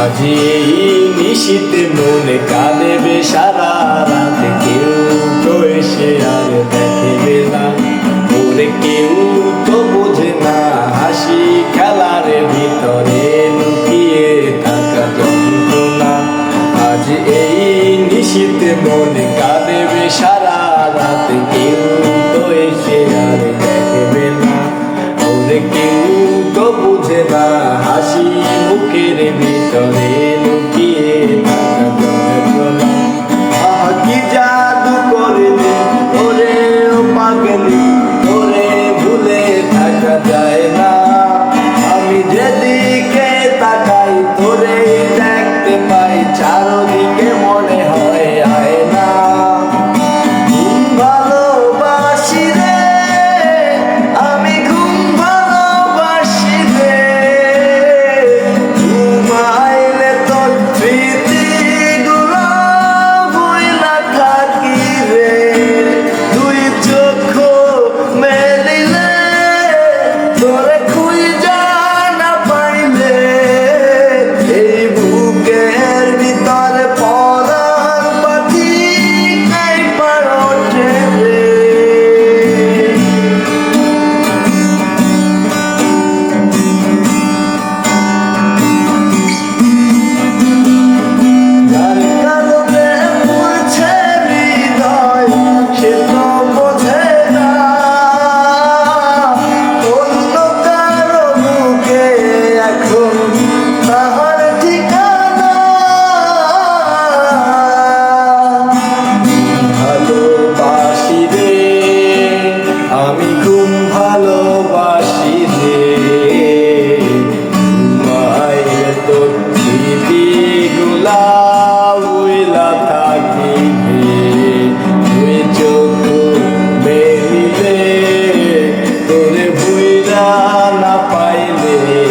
আজি নিশীতে মনে কাঁদেবে সারা রাত কেউ তো এসে আর দেখবে না। ওরে কেউ তো বোঝে না, হাসি খেলার ভিতরে লুকিয়ে থাকা যন্ত্রণা। আজ এই নিশীতে মনে কাঁদেবে সারা রাত কেউ তো এসে আর দেখবে না। ওরে কেউ তো বোঝে না, হাসি মুখের ভিতরে go. Yeah.